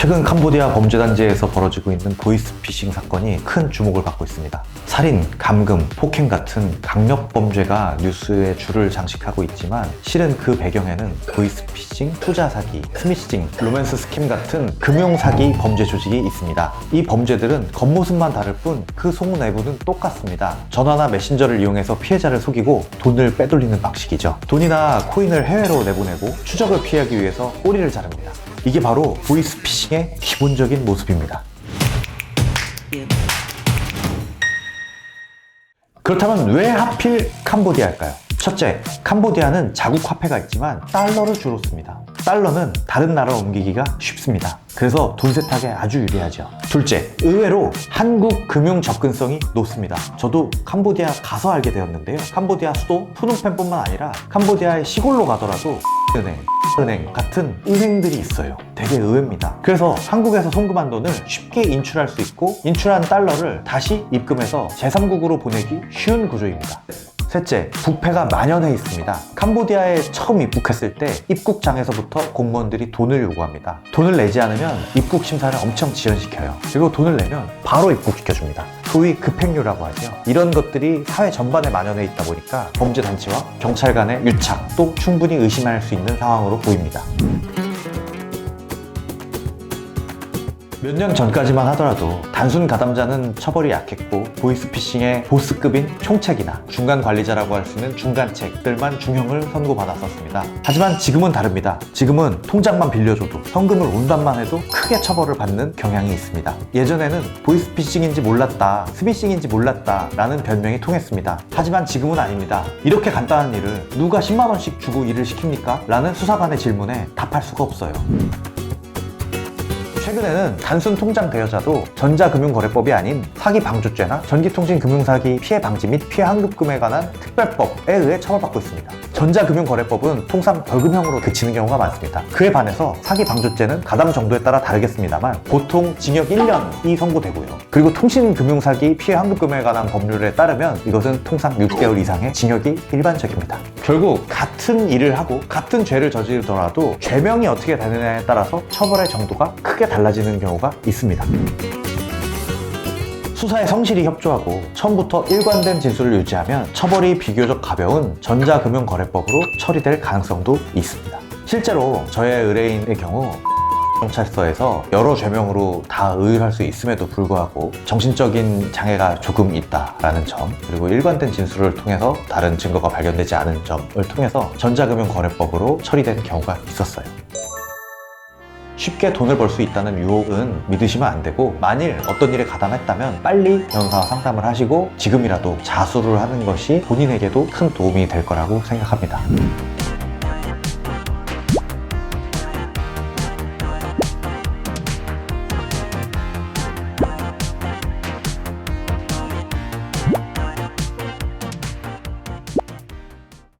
최근 캄보디아 범죄단지에서 벌어지고 있는 보이스피싱 사건이 큰 주목을 받고 있습니다. 살인, 감금, 폭행 같은 강력 범죄가 뉴스에 줄을 장식하고 있지만 실은 그 배경에는 보이스피싱, 투자 사기, 스미싱, 로맨스 스킴 같은 금융 사기 범죄 조직이 있습니다. 이 범죄들은 겉모습만 다를 뿐 그 속 내부는 똑같습니다. 전화나 메신저를 이용해서 피해자를 속이고 돈을 빼돌리는 방식이죠. 돈이나 코인을 해외로 내보내고 추적을 피하기 위해서 꼬리를 자릅니다. 이게 바로 보이스피싱의 기본적인 모습입니다. 그렇다면 왜 하필 캄보디아일까요? 첫째, 캄보디아는 자국 화폐가 있지만 달러를 주로 씁니다. 달러는 다른 나라 옮기기가 쉽습니다. 그래서 돈 세탁에 아주 유리하죠. 둘째, 의외로 한국 금융 접근성이 높습니다. 저도 캄보디아 가서 알게 되었는데요. 캄보디아 수도 푸놈펜뿐만 아니라 캄보디아의 시골로 가더라도 은행, 은행 같은 은행들이 있어요. 되게 의외입니다. 그래서 한국에서 송금한 돈을 쉽게 인출할 수 있고 인출한 달러를 다시 입금해서 제3국으로 보내기 쉬운 구조입니다. 셋째, 부패가 만연해 있습니다. 캄보디아에 처음 입국했을 때 입국장에서부터 공무원들이 돈을 요구합니다. 돈을 내지 않으면 입국 심사를 엄청 지연시켜요. 그리고 돈을 내면 바로 입국시켜줍니다. 소위 급행료라고 하죠. 이런 것들이 사회 전반에 만연해 있다 보니까 범죄 단체와 경찰 간의 유착도 충분히 의심할 수 있는 상황으로 보입니다. 몇 년 전까지만 하더라도 단순 가담자는 처벌이 약했고 보이스피싱의 보스급인 총책이나 중간 관리자라고 할 수 있는 중간책들만 중형을 선고받았었습니다. 하지만 지금은 다릅니다. 지금은 통장만 빌려줘도 현금을 운반만 해도 크게 처벌을 받는 경향이 있습니다. 예전에는 보이스피싱인지 몰랐다, 스미싱인지 몰랐다 라는 변명이 통했습니다. 하지만 지금은 아닙니다. 이렇게 간단한 일을 누가 10만원씩 주고 일을 시킵니까? 라는 수사관의 질문에 답할 수가 없어요. 최근에는 단순 통장 대여자도 전자금융거래법이 아닌 사기 방조죄나 전기통신 금융사기 피해 방지 및 피해 환급금에 관한 특별법에 의해 처벌받고 있습니다. 전자금융거래법은 통상 벌금형으로 그치는 경우가 많습니다. 그에 반해서 사기 방조죄는 가담 정도에 따라 다르겠습니다만 보통 징역 1년이 선고되고요. 그리고 통신금융사기 피해 환급금에 관한 법률에 따르면 이것은 통상 6개월 이상의 징역이 일반적입니다. 결국 같은 일을 하고 같은 죄를 저지르더라도 죄명이 어떻게 되느냐에 따라서 처벌의 정도가 크게 달라지는 경우가 있습니다. 수사에 성실히 협조하고 처음부터 일관된 진술을 유지하면 처벌이 비교적 가벼운 전자금융거래법으로 처리될 가능성도 있습니다. 실제로 저의 의뢰인의 경우 경찰서에서 여러 죄명으로 다 의율할 수 있음에도 불구하고 정신적인 장애가 조금 있다라는 점 그리고 일관된 진술을 통해서 다른 증거가 발견되지 않은 점을 통해서 전자금융거래법으로 처리되는 경우가 있었어요. 쉽게 돈을 벌 수 있다는 유혹은 믿으시면 안 되고 만일 어떤 일에 가담했다면 빨리 변호사와 상담을 하시고 지금이라도 자수를 하는 것이 본인에게도 큰 도움이 될 거라고 생각합니다.